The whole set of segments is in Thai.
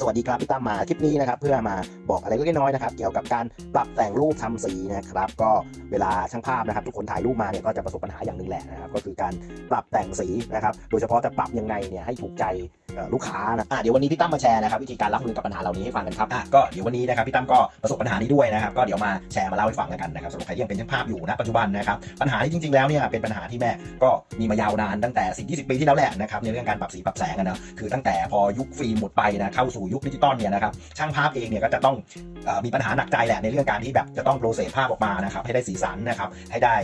สวัสดีครับพี่ตั้มมาคลิปนี้นะครับเพื่อมาบอกอะไรเล็กน้อยนะครับเกี่ยวกับการปรับแต่งรูปทำสีนะครับก็เวลาช่างภาพนะครับทุกคนถ่ายรูปมาเนี่ยก็จะประสบปัญหาอย่างหนึ่งแหละนะครับก็คือการปรับแต่งสีนะครับโดยเฉพาะจะปรับยังไงเนี่ยให้ถูกใจลูกค้านะะเดี๋ยววันนี้พี่ตั้มมาแชร์นะครับวิธีการรับมือกับปัญหาเหล่านี้ให้ฟังกันครับอะก็เดี๋ยววันนี้นะครับพี่ตั้มก็ประสบปัญหานี้ด้วยนะครับก็เดี๋ยวมาแชร์มาเล่าให้ฟังกันนะครับสำหรับใครที่ยังเป็นช่างภาพอยู่ณปัจจุบันนะครับปัญหาที่จริงๆแล้วเนี่ยเป็นปัญหาที่แม่ก็มีมายาวนานตั้งแต่10 20 ปีที่แล้วแหละนะครับในเรื่องการปรับสีปรับแสงนะคือตั้งแต่พอยุคฟิล์มหมดไปนะเข้าสู่ยุคดิจิตอลเนี่ยนะครับช่างภาพเองเนี่ยก็จะต้องอมีปัญหาหนักใจแหละในเรื่องการที่แบบจะต้องโปรเซสภาพออกมานะครับให้ได้สีสันนะครับให้ได้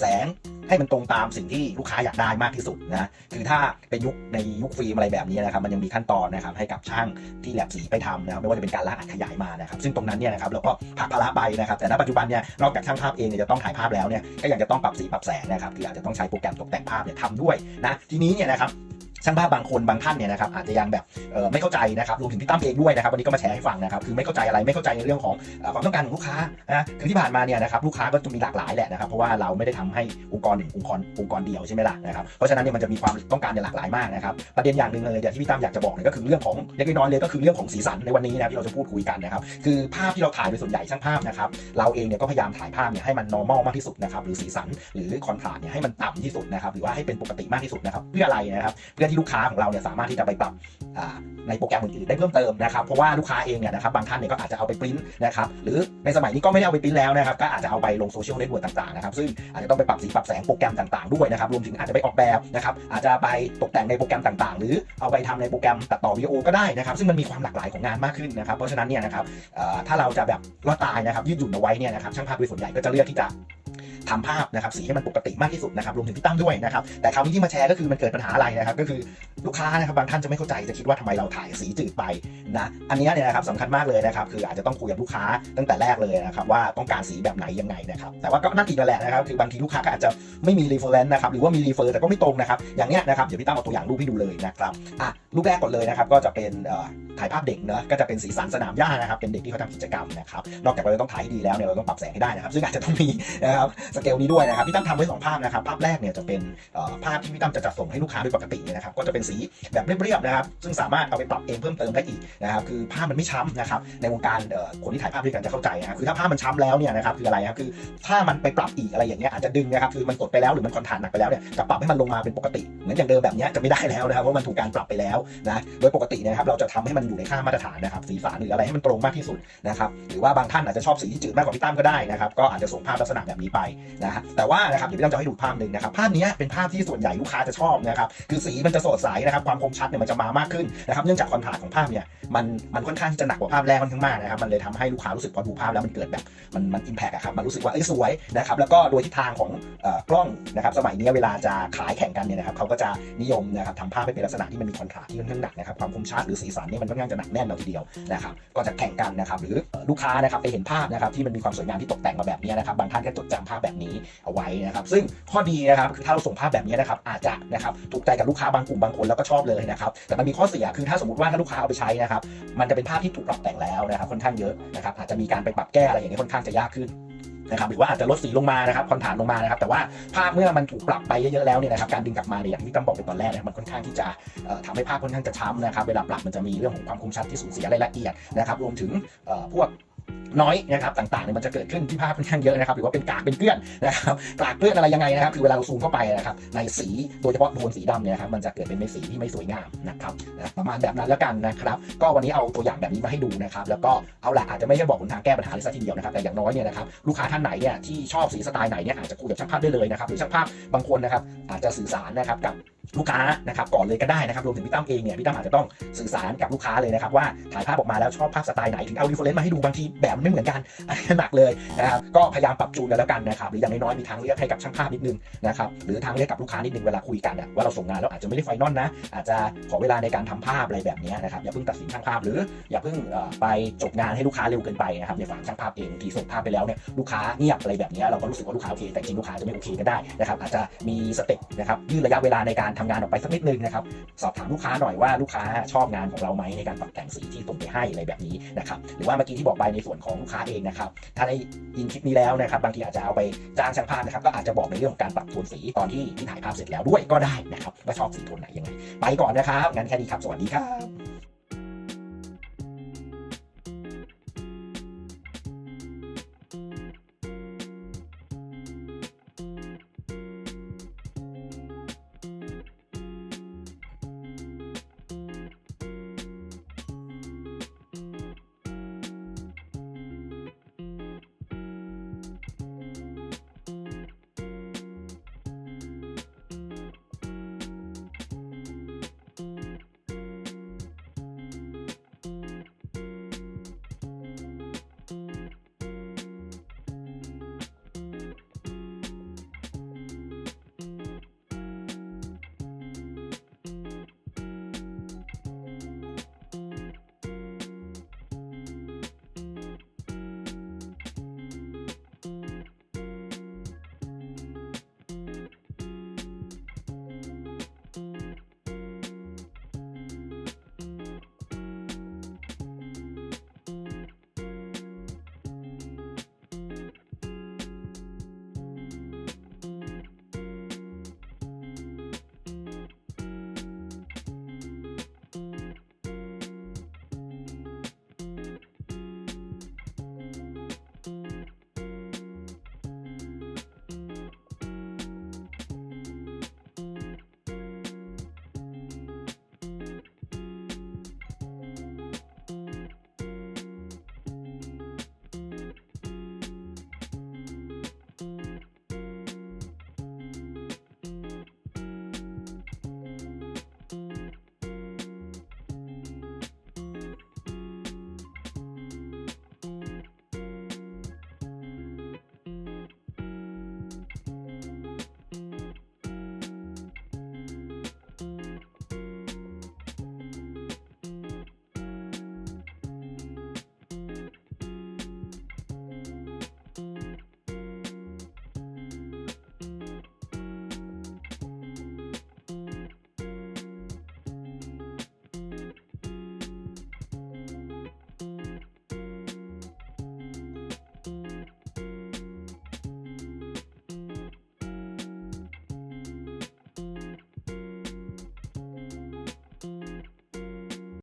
แสงให้มันตรงตามสิ่งที่ลูกค้าอยากได้มากที่สุดนะคือถ้าเป็นยุคในยุคฟิล์มอะไรแบบนี้นะครับมันยังมีขั้นตอนนะครับให้กับช่างที่แลบสีไปทำนะไม่ว่าจะเป็นการลางอัดขยายมานะครับซึ่งตรงนั้นเนี่ยนะครับเราก็ผักภาระไปนะครับแต่ณปัจจุบันเนี่ยนอกจากช่างภาพเองเนี่ยจะต้องถ่ายภาพแล้วเนี่ยก็ยังจะต้องปรับสีปรับแสงนะครับคืออาจจะต้องใช้โปรแกรมตกแต่งภาพเนี่ยทำด้วยนะทีนี้เนี่ยนะครับ ช่างภาพบางคนบางท่านเนี่ยนะครับอาจจะยังแบบไม่เข้าใจนะครับรวมถึงพี่ตั้มเองด้วยนะครับวันนี้ก็มาแชร์ให้ฟังนะครับคือไม่เข้าใจอะไรไม่เข้าใจในเรื่องของความต้องการของลูกค้านะคือที่ผ่านมาเนี่ยนะครับลูกค้าก็จะมีหลากหลายแหละนะครับเพราะว่าเราไม่ได้ทำให้องค์กรหนึ่งองค์กรองค์กรเดียวใช่ไหมล่ะนะครับเพราะฉะนั้นเนี่ยมันจะมีความต้องการเนี่ยหลากหลายมากนะครับประเด็นอย่างหนึ่งเลยที่พี่ตั้มอยากจะบอกเนี่ยก็คือเรื่องของเล็กน้อยเลยก็คือเรื่องของสีสันในวันนี้นะที่เราจะพูดคุยกันนะครับคือภาพที่เราถ่ายโดยส่วนใหญ่ช่างภาพนะครับเราเองเนี่ยก็พยายามถ่ายภาพเนี่ยให้มัน normal มากที่สุดนะครับหรือสีสันหรือคอนทราสต์เนี่ยให้มันต่ำที่สุดนะครับหรือว่าให้เป็นปกติมากที่สุดนะครับเพื่ออะไรนะครับเพื่อที่ลูกค้าของเราเนี่ยสามารถที่จะไปปรับในโปรแกรมอื่นๆได้เพิ่มเติมนะครับเพราะว่าลูกค้าเองเนี่ยนะครับบางท่านเนี่ยก็อาจจะเอาไปปริ้นนะครับหรือในสมัยนี้ก็ไม่ได้เอาไปปริ้นแล้วนะครับก็อาจจะเอาไปลงโซเชียลเน็ตเวิร์กต่างๆนะครับซึ่งอาจจะต้องไปปรับสีปรับแสงโปรแกรมต่างๆด้วยนะครับรวมถึงอาจจะไปออกแบบนะครับอาจจะไปตกแต่งในโปรแกรมต่างๆ หรือเอาไปทำในโปรแกรมตัดต่อวิดีโอก็ได้นะครับซึ่งมันมีความหลากหลายของงานมากขึ้นนะครับเพราะฉะนั้นเนี่ยนะครับถ้าเราจะแบบรอดตายนะครับยืดหยุ่นเอาไว้เนี่ยนะครับช่างภาพโดยส่วนใหญ่ก็จะเลือกที่จะ ทำภาพนะครับสีให้มันปกติมากที่สุดนะครับรวมถึงพี่ตั้มด้วยนะครับแต่คราวนี้ที่มาแชร์ก็คือมันเกิดปัญหาอะไรนะครับก็คือลูกค้านะครับบางท่านจะไม่เข้าใจจะคิดว่าทำไมเราถ่ายสีจืดไปนะอันนี้เนี่ยนะครับสำคัญมากเลยนะครับคืออาจจะต้องคุยกับลูกค้าตั้งแต่แรกเลยนะครับว่าต้องการสีแบบไหนยังไงนะครับแต่ว่าก็นั่นอีกแหละนะครับคือบางทีลูกค้าก็อาจจะไม่มี reference นะครับหรือว่ามี refer แต่ก็ไม่ตรงนะครับอย่างเนี้ยนะครับเดี๋ยวพี่ตั้มเอาตัวอย่างรูปให้ดูเลยนะครับอะรูปแรกก่อนเลยนะครับก็จะเป็นถ่ายภาพเด็กเนอะก็จะเป็นสีสันสนามหญ้านะครับเป็นเด็กที่เขาทำกิจกรรมนะครับนอกจากเราจะต้องถ่ายให้ดีแล้วเนี่ยเราต้องปรับแสงให้ได้นะครับซึ่งอาจจะต้องมีนะครับสเกลนี้ด้วยนะครับพี่ตั้มทำไว้สองภาพนะครับภาพแรกเนี่ยจะเป็นภาพที่พี่ตั้มจะจัดส่งให้ลูกค้าโดยปกติเนี่ยนะครับก็จะเป็นสีแบบเรียบๆนะครับซึ่งสามารถเอาไปปรับเองเพิ่มเติมได้อีกนะครับคือภาพมันไม่ช้ำนะครับในวงการคนที่ถ่ายภาพด้วยกันจะเข้าใจนะคือถ้าภาพมันช้ำแล้วเนี่ยนะครับคืออะไรครับคือถ้ามันไปปรับอีกอะไรอย่างเงี้ยอาจจะดึงนะครับคือมันกดไปแล้วหรือมันคอนทานหนักไปแล้วเนี่ยจะปรับให้มันลงมาเป็นปกติเหมือนอย่างเดิมแบบเนี้ยจะไม่ได้แล้วนะครับเพราะมันถูกการปรับไปแล้วนะโดยปกตินะครับเราจะทำให้มันอยู่ในค่ามาตรฐานนะครับสีสันหรืออะไรให้มันตรงมากที่สุดนะครับหรือว่าบางท่านอาจจะชอบสีที่จืดมากกว่าพี่ตั้มก็ได้นะครับก็อาจจะส่งภาพลักษณะแบบนี้ไปนะฮะแต่ว่านะครับเดี๋ยวพี่ตั้มจะให้ดูภาพหนึ่งนะครับภาพนี้เป็นภาพที่ส่วนใหญ่ลูกค้าจะชอบนะครับคือสีมันจะสดใสนะครับความคมชัดเนี่ยมันจะมามากขึ้นนะครับเนื่องจากคอนทราสต์ของภาพเนี่ยมันมันค่อนข้างที่จะหนักกว่าภาพแรกค่อนข้างมากนะครับมันเลยทำให้ลูกค้ารู้สึกพอดูภาพแล้วมันเกิดแบบมันมันอิมแพกอะครับมันรู้สึกว่าเอ้ยสวยนะครับแล้วก็โดยทิศทางของกล้องนะครับสมัยนี้เวลาจะขายแข่งกันเนี่ยนะครับเขาก็จะนิยมนะครับทำภาพให้เป็นลักษณะที่มันมีคอนทราสต์ที่ค่อนข้างหนักนะครับความคมชัดหรือสีสันเนี่ยมันค่อนข้างจะหนักแน่นเราทีเดียวนะครับก็จะแข่งกันนะครับหรือลูกค้านะครับไปเห็นภาพนะครับที่มันมีความสวยงามที่ตกแต่งมาแบบนี้นะครับบางท่านก็จดจำภาพแบบนี้เอาไว้นะครับ ซึ่งข้อดีนะครับคือถ้าเราส่งภาพแบบนี้นะครับ อาจจะนะครับถูกใจกับลูกค้าบางกลุ่มบางคนแล้วก็ชอบเลยนะครับ แต่มันมีข้อเสียคือถ้าสมมติว่าถ้าลูกค้าเอาไปใช้นะครับ มันจะเป็นภาพที่ถูกปรับแต่งแล้วนะครับค่อนข้างเยอะนะครับ อาจจะมีการไปปรับแก้อะไรอย่างนี้ยค่อนข้างจะยากขึ้นนะครับหรือว่าอาจจะลดสีลงมานะครับคอนฐานลงมานะครับ แต่ว่าภาพเมื่อมันถูกปรับไปเยอะๆแล้วเนี่ยนะครับการดึงกลับมาเนี่ยอย่างที่ตั้มบอกไปตอนแรกเนี่ยมันค่อนข้างที่จะเอ่อทำให้ภาพค่อนข้างจะช้ำนะครับเวลาปรับมันจะมีเรื่องของความคมชัดที่สูญเสียรายละเอียดนะครับ รวมถึงพวกน้อยนะครับต่างๆเนี่ยมันจะเกิดขึ้นที่ภาพค่อนข้างเยอะนะครับหรือว่าเป็นกากเป็นเกลื่อนนะครับกากเกลื่อนอะไรยังไงนะครับคือเวลาเราซูมเข้าไปนะครับในสีโดยเฉพาะโทนสีดำเนี่ยครับมันจะเกิดเป็นเม็ดสีที่ไม่สวยงามนะครับนะประมาณแบบนั้นแล้วกันนะครับ ก็วันนี้เอาตัวอย่างแบบนี้มาให้ดูนะครับแล้วก็เอาละอาจจะไม่ใช่บอกหนทางแก้ปัญหาเลยสักทีเดียวนะครับแต่อย่างน้อยเนี่ยนะครับลูกค้าท่านไหนเนี่ยที่ชอบสีสไตล์ไหนเนี่ยอาจจะคุยกับช่างภาพได้เลยนะครับหรือช่างภาพบางคนนะครับอาจจะสื่อสารนะครับกับลูกค้านะครับก่อนเลยก็ได้นะครับรวมถึงพี่ตั้มเองเนี่ยพี่ตั้มอาจจะต้องสื่อสารกับลูกค้าเลยนะครับว่าถ่ายภาพออกมาแล้วชอบภาพสไตล์ไหนถึงเอารีเฟรนซ์มาให้ดูบางทีแบบมันไม่เหมือนกันอันนี้หนักเลยนะครับก็พยายามปรับจูนกันแล้วกันนะครับหรืออย่างน้อยๆมีทางเลือกให้กับช่างภาพนิดนึงนะครับหรือทางเลือกกับลูกค้านิดนึงเวลาคุยกันอะว่าเราส่งงานแล้วอาจจะไม่ได้ไฟนอลนะ อาจจะขอเวลาในการทำภาพอะไรแบบนี้นะครับอย่าเพิ่งตัดสินช่างภาพหรืออย่าเพิ่งไปจบงานให้ลูกค้าเร็วเกินไปนะครับในฝั่งช่างภาพเองบางทีส่งภาพไปแล้วเนี่ยลูกค้าเงียบอะไรแบบนี้เราก็รู้สึกว่าลูกค้าโอเคแต่จริงลูกค้าจะไม่โอเคก็ได้นะครับอาจจะมีสเต็ปนะครับยืดระยะเวลาในการทำงานออกไปสักนิดนึงนะครับสอบถามลูกค้าหน่อยว่าลูกค้าชอบงานของเราไหมในการปรับแต่งสีที่ส่งไปให้อะไรแบบนี้นะครับหรือว่าเมื่อกี้ที่บอกไปในส่วนของลูกค้าเองนะครับ ถ้าได้ยินคลิปนี้แล้วนะครับ บางทีอาจจะเอาไปจ้างช่างภาพนะครับ ก็อาจจะบอกในเรื่องของการปรับโทนสีตอนที่ที่ถ่ายภาพเสร็จแล้วด้วยก็ได้นะครับว่าชอบสีโทนไหนยังไง ไปก่อนนะครับ งั้นแค่นี้ครับ สวัสดีครับ